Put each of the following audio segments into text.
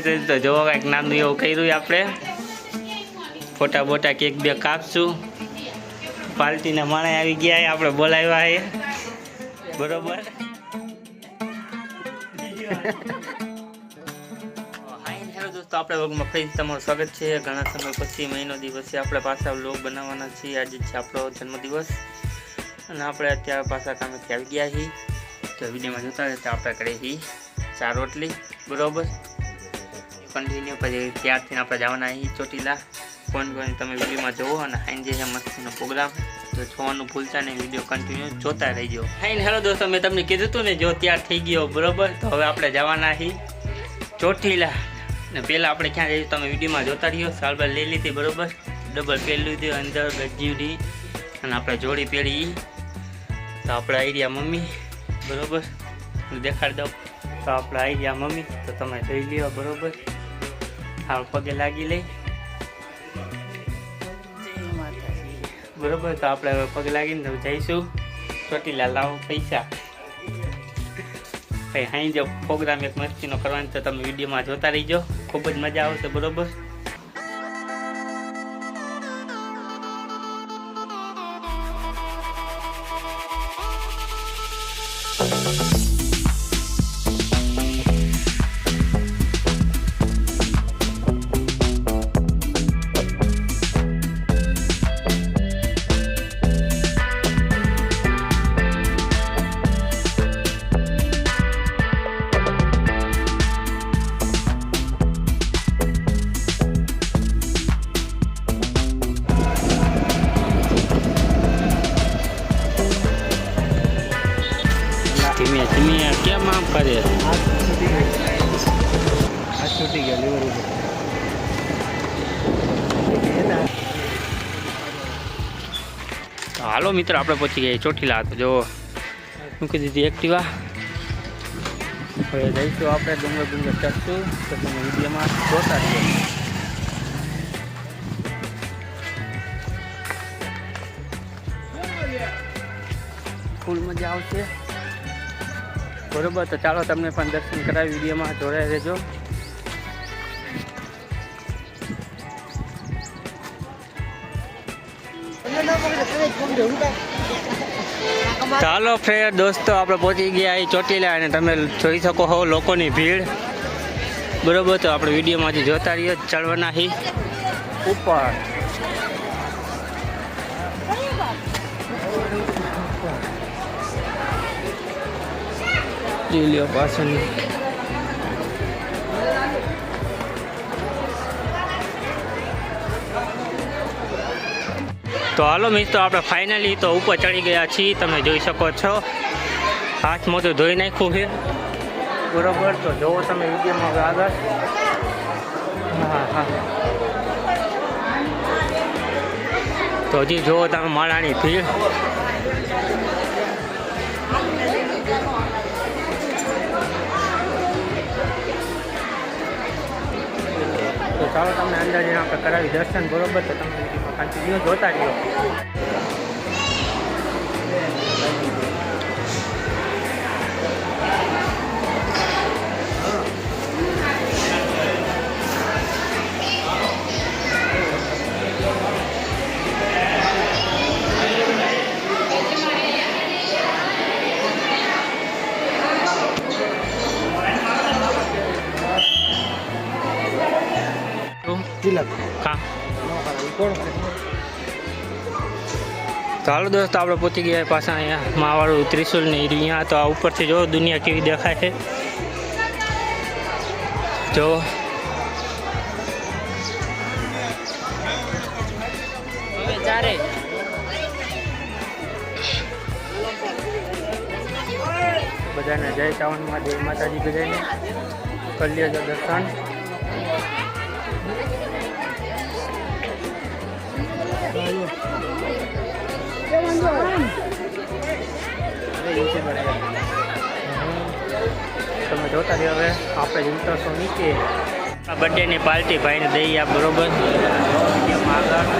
છે તો જોવો કંઈક નાનું એવું કર્યું આપણે. ફોટા બોટા કેક બે કાપશું. પાર્ટીના માણે આવી ગયા આપણે બોલાવ્યા છે. બરોબર? દોસ્તો આપણે વર્ગમાં ફરી તમારું સ્વાગત છે. ઘણા સમય પછી, મહિનો દિવસે આપણે પાછા વ્લોગ બનાવવાના છીએ. આજે છે આપણો જન્મદિવસ. અને આપણે અત્યારે પાછા કામેથી આવી ગયા છીએ. તો વિડીયોમાં જોતા રહેતા આપણે કરીએ છીએ ચાર રોટલી. બરોબર? કન્ટિન્યુ પછી ત્યારથી આપણે જવાના અહીં ચોટીલા. ફોન કરીને તમે વિડીયોમાં જોવો અને સાંજે છે મસ્તીનો પ્રોગ્રામ. તો જોવાનું ભૂલતા નહીં, વીડિયો કન્ટિન્યુ જોતા રહીજો. હાઈ હેલો દોસ્તો, મેં તમને કીધું હતું ને, જો ત્યાર થઈ ગયો, બરોબર? તો હવે આપણે જવાના અહીં ચોટીલા. ને પહેલાં આપણે ક્યાં જઈએ, તમે વિડીયોમાં જોતા રહ્યો. સાલબાર લઈ લીધી, બરોબર? ડબલ પહેરી લીધી, અંદર ગજીવડી અને આપણે જોડી પહેરી. તો આપણે આવી રહ્યા મમ્મી, બરોબર? દેખાડી દઉં. તો આપણે આવી ગયા મમ્મી, તો તમે જોઈ લ્યો, બરોબર? હાલ પગે લાગી લઈ. બરોબર તો આપણે હવે પગે લાગીને જઈશું. ચોટીલા લાવો પૈસા. ભાઈ હાઈ જો પ્રોગ્રામ એક મસ્તીનો કરવાનો તો તમે વિડીયોમાં જોતા રહીજો. ખૂબ જ મજા આવશે બરોબર? ધીમે આમ છૂટી ગયા લીવર ઉપર હાલો મિત્ર આપણે પહોંચી ગયા ચોટીલા. તો જો મૂકી દીધી એક્ટિવા? હવે જઈશું આપણે ડુંગર ડુંગર ચડશું તો તમે વિડીયોમાં જોતા છીએ ફૂલ મજા આવશે. બરોબર, તો ચાલો તમને પણ દર્શન કરાવી વિડીયોમાં જોડાઈ રહેજો. ચાલો ફ્રેન્ડ દોસ્તો, આપણે પહોંચી ગયા અહીં ચોટીલા અને તમે જોઈ શકો છો લોકોની ભીડ. બરોબર, તો આપણે વિડીયોમાં હજી જોતા રહીએ, ચડવાના હી. ઉપર. જોઈ લ્યો પાછળની તો હાલો મિત્રો, આપણે ફાઇનલી તો ઉપર ચડી ગયા છીએ, તમે જોઈ શકો છો. હાથ મોટું ધોઈ નાખ્યું છે. બરોબર, તો જોવો તમે વિડીયોમાં આગળ. હા હા. તો હજી જોવો તમે માળાની ભીડ. ચાલો તમને અંદર જ્યાં આપણે કરાવી દર્શન બરોબર? તો તમે વિડીયોમાં કન્ટિન્યુ જોતા રહ્યો. હાલો દોસ્તો આપણે પહોંચી ગયા પાછા અહીંયા માવાળું ત્રિશુલ ને અહીંયા તો આ ઉપરથી જો દુનિયા કેવી દેખાય છે. જો. બધાને જય ચાવનમાં દેવ માતાજી બધાને. કલ્યાણ દર્શન. તમે જોતા રહ્યો હવે આપણે ઉતરશો નીચે. આ બર્થડેની પાર્ટી ભાઈને દઈ આ બરોબર. આગળ.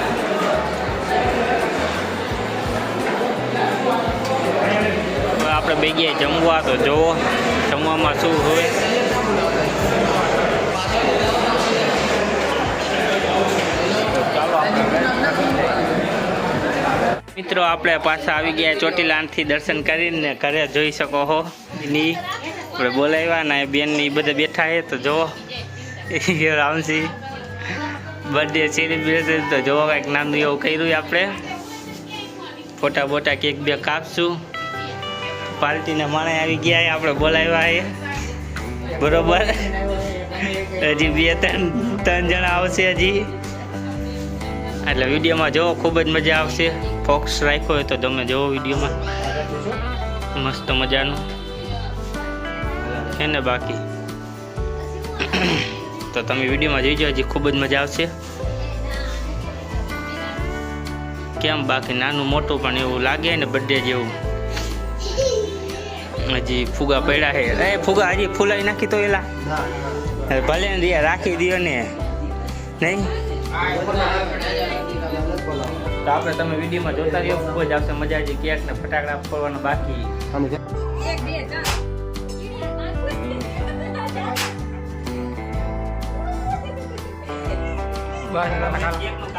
આપણે બેગીએ જમવા, તો જોવો જમવામાં શું હોય. મિત્રો, આપણે પાછા આવી ગયા ચોટીલાથી દર્શન કરીને ઘરે જોઈ શકો હો. ની, આપણે બોલાવ્યા ને બેનની બધા બેઠા છે, તો જુઓ એ રામસી બર્થડે સેલિબ્રેશન તો જુઓ કંઈક નાનું એવું કર્યું આપણે. ફોટા બોટા કેક બે કાપશું. પાર્ટીના માણે આવી ગયા એ આપણે બોલાવ્યા એ બરોબર? હજી બે, ત્રણ ત્રણ જણા આવશે હજી. એટલે વિડીયોમાં જોવો, ખૂબ જ મજા આવશે. ફોક્સ રાખ્યો હોય તો તમે જોવો વિડીયોમાં. મસ્ત મજાનું. છે ને બાકી? તો તમે વિડીયોમાં જોઈજો હજી ખૂબ જ મજા આવશે. કેમ બાકી નાનું મોટું પણ એવું લાગે ને બર્થડે જેવું? હજી ફુગા પડ્યા છે. એ ફુગા હજી ફૂલાઈ નાખી તો એલા. ભલે ને રાખી દો ને. નહીં? તો આપણે તમે વિડીયોમાં જોતા રહ્યો ખૂબ જ આવશે મજા આવી કેક ને ફટાકડા ફોડવાના બાકી.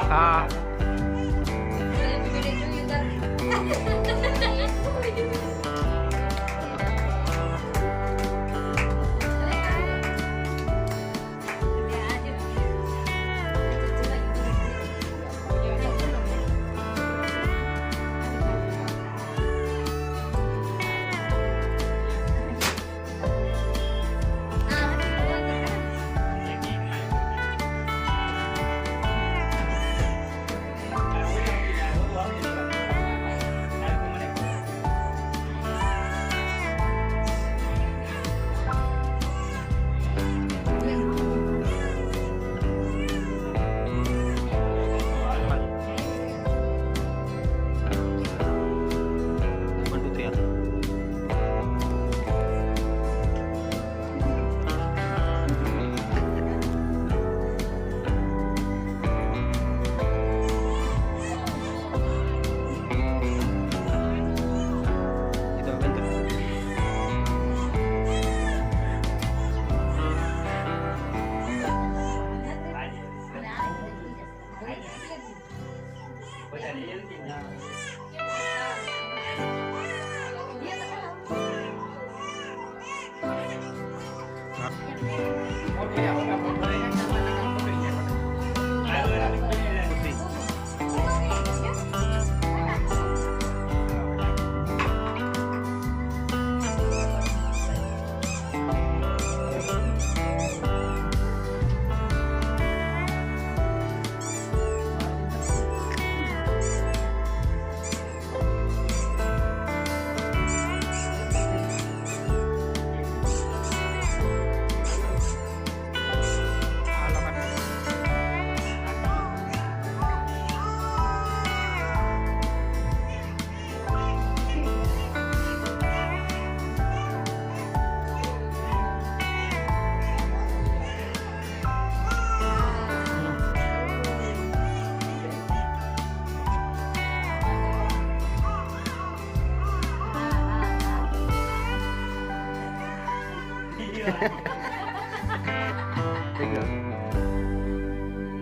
હા. 我点。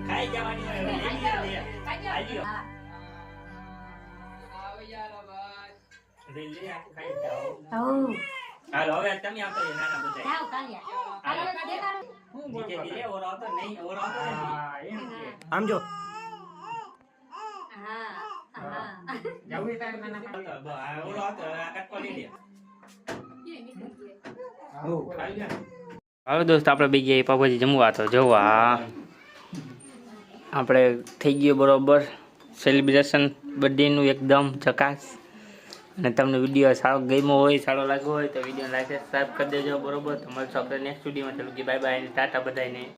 ખાઈ જવાની. હાલો હવે તમે રહ્યો, નાના બધા નીચે થી લે, ઓરો આવતો નહીં, ઓરો આવતો નથી. આમ જો આવતો, બ- આ ઓરો આવતો, કટકો લઈ લે. હવે દોસ્ત, આપણે બે ગયા પાપાજી જમવા તો જોવા. આપણે થઈ ગયું બરોબર સેલિબ્રેશન બર્થડેનું એકદમ ચકાસ. અને તમને વીડિયો સારો ગમ્યો હોય, સારો લાગ્યો હોય તો વીડિયો લાઈક સબસ્ક્રાઈબ કરી દેજો, બરોબર? મળશું આપણે નેક્સ્ટ વિડીયોમાં ચાલુ કે બાય બાય ટાટા બધાને